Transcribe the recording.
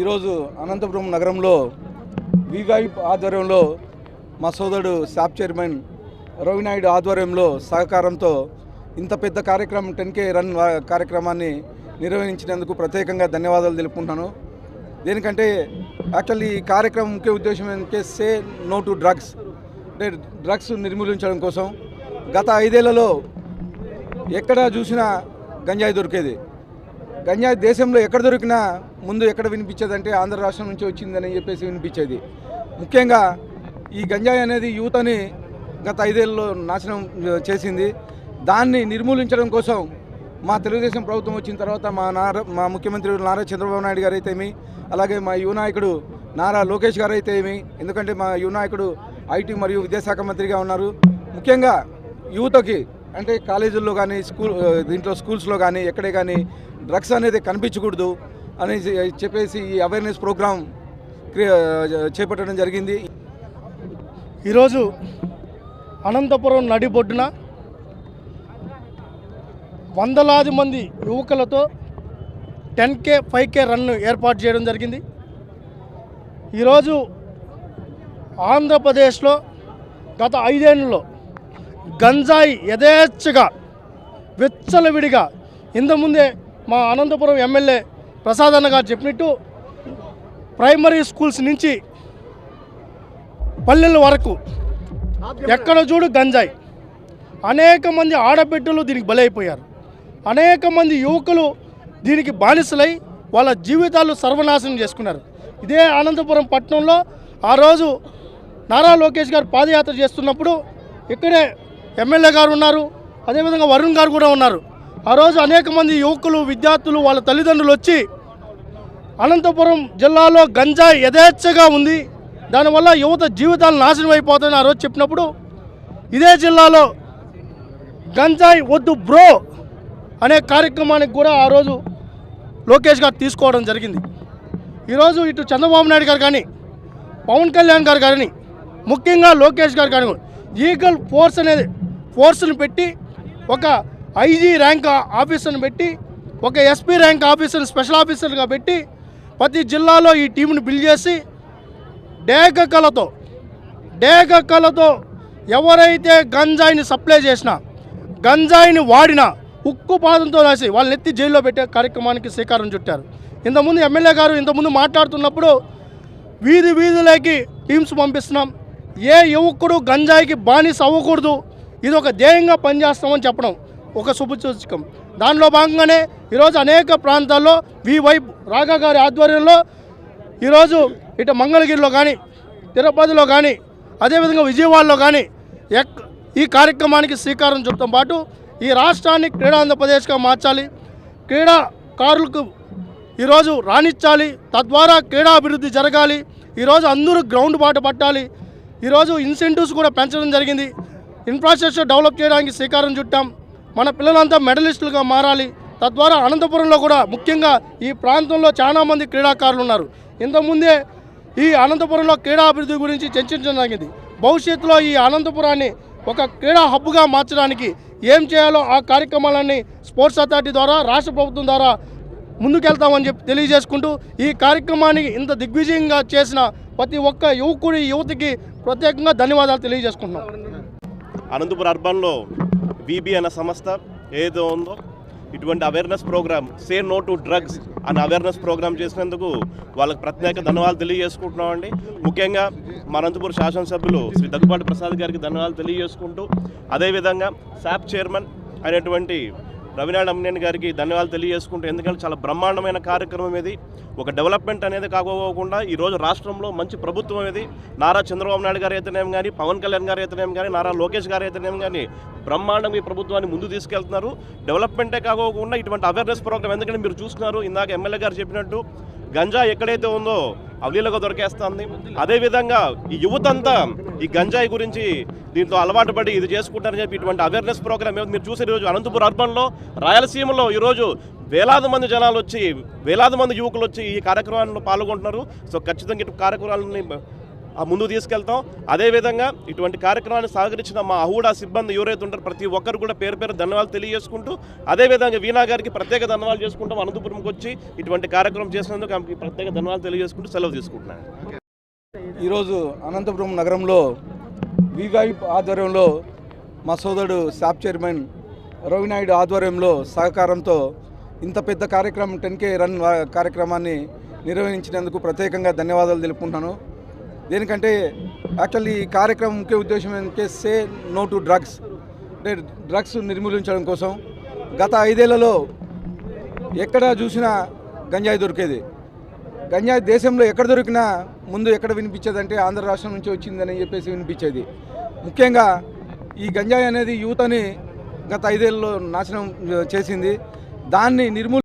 ఈరోజు అనంతపురం నగరంలో వివైప్ ఆధ్వర్యంలో మా సోదరుడు శాప్ చైర్మన్ రవినాయుడు ఆధ్వర్యంలో సహకారంతో ఇంత పెద్ద కార్యక్రమం టెన్ కే రన్ కార్యక్రమాన్ని నిర్వహించినందుకు ప్రత్యేకంగా ధన్యవాదాలు తెలుపుకుంటున్నాను. దేనికంటే యాక్చువల్లీ ఈ కార్యక్రమం ముఖ్య ఉద్దేశం ఏంటంటే సే నో టు డ్రగ్స్. అంటే డ్రగ్స్ నిర్మూలించడం కోసం గత ఐదేళ్ళలో ఎక్కడ చూసినా గంజాయి దొరికేది. గంజాయి దేశంలో ఎక్కడ దొరికినా ముందు ఎక్కడ వినిపించేదంటే ఆంధ్ర రాష్ట్రం నుంచి వచ్చిందని చెప్పేసి వినిపించేది. ముఖ్యంగా ఈ గంజాయి అనేది యూతని గత ఐదేళ్ళలో నాశనం చేసింది. దాన్ని నిర్మూలించడం కోసం మా తెలుగుదేశం ప్రభుత్వం వచ్చిన తర్వాత మా నారా మా ముఖ్యమంత్రి నారా చంద్రబాబు నాయుడు గారు అయితేమి అలాగే మా యువ నాయకుడు నారా లోకేష్ గారు అయితేమి ఎందుకంటే మా యువ నాయకుడు ఐటీ మరియు విద్యాశాఖ మంత్రిగా ఉన్నారు. ముఖ్యంగా యువతకి అంటే కాలేజీల్లో కానీ స్కూల్ దీంట్లో స్కూల్స్లో కానీ ఎక్కడే కానీ డ్రగ్స్ అనేది కనిపించకూడదు అనేసి చెప్పేసి ఈ అవేర్నెస్ ప్రోగ్రామ్ చేపట్టడం జరిగింది. ఈరోజు అనంతపురం నడిబొడ్డున వందలాది మంది యువకులతో ten K five K run ఏర్పాటు చేయడం జరిగింది. ఈరోజు ఆంధ్రప్రదేశ్లో గత ఐదేళ్ళలో గంజాయి యథేచ్ఛగా విచ్చలవిడిగా. ఇంతకుముందే మా అనంతపురం ఎమ్మెల్యే ప్రసాద్ అన్న గారు చెప్పినట్టు ప్రైమరీ స్కూల్స్ నుంచి పల్లెల వరకు ఎక్కడ చూడు గంజాయి. అనేక మంది ఆడబిడ్డలు దీనికి బలైపోయారు. అనేక మంది యువకులు దీనికి బానిసలై వాళ్ళ జీవితాలు సర్వనాశనం చేసుకున్నారు. ఇదే అనంతపురం పట్టణంలో ఆ రోజు నారా లోకేష్ గారు పాదయాత్ర చేస్తున్నప్పుడు ఇక్కడే ఎమ్మెల్యే గారు ఉన్నారు అదేవిధంగా వరుణ్ గారు కూడా ఉన్నారు. ఆ రోజు అనేక మంది యువకులు విద్యార్థులు వాళ్ళ తల్లిదండ్రులు వచ్చి అనంతపురం జిల్లాలో గంజాయి యథేచ్ఛగా ఉంది. దానివల్ల యువత జీవితాలు నాశనం అయిపోతాయని ఆ రోజు చెప్పినప్పుడు ఇదే జిల్లాలో గంజాయి వద్దు బ్రో అనే కార్యక్రమానికి కూడా ఆ రోజు లోకేష్ గారు తీసుకోవడం జరిగింది. ఈరోజు ఇటు చంద్రబాబు నాయుడు గారు కానీ పవన్ కళ్యాణ్ గారు కానీ ముఖ్యంగా లోకేష్ గారు కానీ ఈగల్ ఫోర్స్ అనేది ఫోర్స్ని పెట్టి ఒక ఐజీ ర్యాంక్ ఆఫీసర్ని పెట్టి ఒక ఎస్పీ ర్యాంక్ ఆఫీసర్ని స్పెషల్ ఆఫీసర్గా పెట్టి ప్రతి జిల్లాలో ఈ టీంని బిల్డ్ చేసి డేగ కళతో డేగ కళతో ఎవరైతే గంజాయిని సప్లై చేసినా గంజాయిని వాడినా ఉక్కు పాదంతో రాసి వాళ్ళని ఎత్తి జైల్లో పెట్టే కార్యక్రమానికి శ్రీకారం చుట్టారు. ఇంతకుముందు ఎమ్మెల్యే గారు ఇంతకుముందు మాట్లాడుతున్నప్పుడు వీధి వీధులకి టీమ్స్ పంపిస్తున్నాం. ఏ యువకుడు గంజాయికి బానిస అవ్వకూడదు. ఇది ఒక ధ్యేయంగా పనిచేస్తామని చెప్పడం ఒక శుభసూచకం. దానిలో భాగంగానే ఈరోజు అనేక ప్రాంతాల్లో వివై రాఘా గారి ఆధ్వర్యంలో ఈరోజు ఇటు మంగళగిరిలో కానీ తిరుపతిలో కానీ అదేవిధంగా విజయవాడలో కానీ ఎక్ ఈ కార్యక్రమానికి శ్రీకారం చుట్టడం పాటు ఈ రాష్ట్రాన్ని క్రీడా ఆంధ్రప్రదేశ్గా మార్చాలి. క్రీడాకారులకు ఈరోజు రాణించాలి. తద్వారా క్రీడాభివృద్ధి జరగాలి. ఈరోజు అందరూ గ్రౌండ్ బాట పట్టాలి. ఈరోజు ఇన్సెంటివ్స్ కూడా పెంచడం జరిగింది. ఇన్ఫ్రాస్ట్రక్చర్ డెవలప్ చేయడానికి శ్రీకారం చుట్టాం. మన పిల్లలంతా మెడలిస్టులుగా మారాలి. తద్వారా అనంతపురంలో కూడా ముఖ్యంగా ఈ ప్రాంతంలో చాలామంది క్రీడాకారులు ఉన్నారు. ఇంతకుముందే ఈ అనంతపురంలో క్రీడాభివృద్ధి గురించి చర్చించడం జరిగింది. భవిష్యత్తులో ఈ అనంతపురాన్ని ఒక క్రీడా హబ్గా మార్చడానికి ఏం చేయాలో ఆ కార్యక్రమాలన్నీ స్పోర్ట్స్ అథారిటీ ద్వారా రాష్ట్ర ప్రభుత్వం ద్వారా ముందుకెళ్తామని చెప్పి తెలియజేసుకుంటూ ఈ కార్యక్రమాన్ని ఇంత దిగ్విజయంగా చేసిన ప్రతి ఒక్క యువకుడి యువతికి ప్రత్యేకంగా ధన్యవాదాలు తెలియజేసుకుంటున్నాం. అనంతపురం అర్బన్లో వీబీ అన్న సంస్థ ఏదో ఉందో ఇటువంటి awareness programme say no to drugs అనే అవేర్నెస్ ప్రోగ్రామ్ చేసినందుకు వాళ్ళకి ప్రత్యేక ధన్యవాదాలు తెలియజేసుకుంటున్నామండి. ముఖ్యంగా మా అనంతపురం శాసనసభ్యులు శ్రీ దగ్గుబాటి ప్రసాద్ గారికి ధన్యవాదాలు తెలియజేసుకుంటూ అదేవిధంగా శాప్ చైర్మన్ అయినటువంటి రవినారాయణ అమ్మినేని గారికి ధన్యవాదాలు తెలియజేసుకుంటూ ఎందుకంటే చాలా బ్రహ్మాండమైన కార్యక్రమం ఇది. ఒక డెవలప్మెంట్ అనేది కాకపోకుండా ఈరోజు రాష్ట్రంలో మంచి ప్రభుత్వం ఇది. నారా చంద్రబాబు నాయుడు గారు అయితేనేం కానీ పవన్ కళ్యాణ్ గారు అయితేనేం కానీ నారా లోకేష్ గారు అయితేనేం కానీ బ్రహ్మాండంగా ఈ ప్రభుత్వాన్ని ముందు తీసుకెళ్తున్నారు. డెవలప్మెంటే కాకోకుండా ఇటువంటి అవేర్నెస్ ప్రోగ్రామ్ ఎందుకంటే మీరు చూస్తున్నారు. ఇందాక ఎమ్మెల్యే గారు చెప్పినట్టు గంజా ఎక్కడైతే ఉందో అవలీలగా దొరికేస్తుంది. అదేవిధంగా ఈ యువత అంతా ఈ గంజాయి గురించి దీంతో అలవాటు పడి ఇది చేసుకుంటారని చెప్పి ఇటువంటి అవేర్నెస్ ప్రోగ్రామ్ ఏదో మీరు చూసే ఈరోజు అనంతపురం అర్బన్లో రాయలసీమలో ఈరోజు వేలాది మంది జనాలు వచ్చి వేలాది మంది యువకులు వచ్చి ఈ కార్యక్రమాల్లో పాల్గొంటున్నారు. సో ఖచ్చితంగా ఇటు కార్యక్రమాలని ముందు తీసుకెళ్తాం. అదేవిధంగా ఇటువంటి కార్యక్రమాన్ని సహకరించిన మా అహూడా సిబ్బంది ఎవరైతే ఉంటారో ప్రతి ఒక్కరు కూడా పేరు పేరు ధన్యవాదాలు తెలియజేసుకుంటూ అదేవిధంగా వీణా గారికి ప్రత్యేక ధన్యవాదాలు చేసుకుంటాం. అనంతపురంకి వచ్చి ఇటువంటి కార్యక్రమం చేసినందుకు ఆమెకి ప్రత్యేక ధన్యవాదాలు తెలియజేసుకుంటూ సెలవు తీసుకుంటున్నాను. ఈరోజు అనంతపురం నగరంలో వివై ఆధ్వర్యంలో మా సోదరుడు శాప్ చైర్మన్ రవినాయుడు ఆధ్వర్యంలో సహకారంతో ఇంత పెద్ద కార్యక్రమం టెన్ కే రన్ కార్యక్రమాన్ని నిర్వహించినందుకు ప్రత్యేకంగా ధన్యవాదాలు తెలుపుకుంటున్నాను. దేనికంటే యాక్చువల్లీ ఈ కార్యక్రమం ముఖ్య ఉద్దేశం ఏంటంటే సే నో టు డ్రగ్స్. అంటే డ్రగ్స్ నిర్మూలించడం కోసం గత ఐదేళ్ళలో ఎక్కడ చూసినా గంజాయి దొరికేది. గంజాయి దేశంలో ఎక్కడ దొరికినా ముందు ఎక్కడ వినిపించేదంటే ఆంధ్ర రాష్ట్రం నుంచి వచ్చిందని చెప్పేసి వినిపించేది. ముఖ్యంగా ఈ గంజాయి అనేది యువతని గత ఐదేళ్ళలో నాశనం చేసింది. దాన్ని నిర్మూల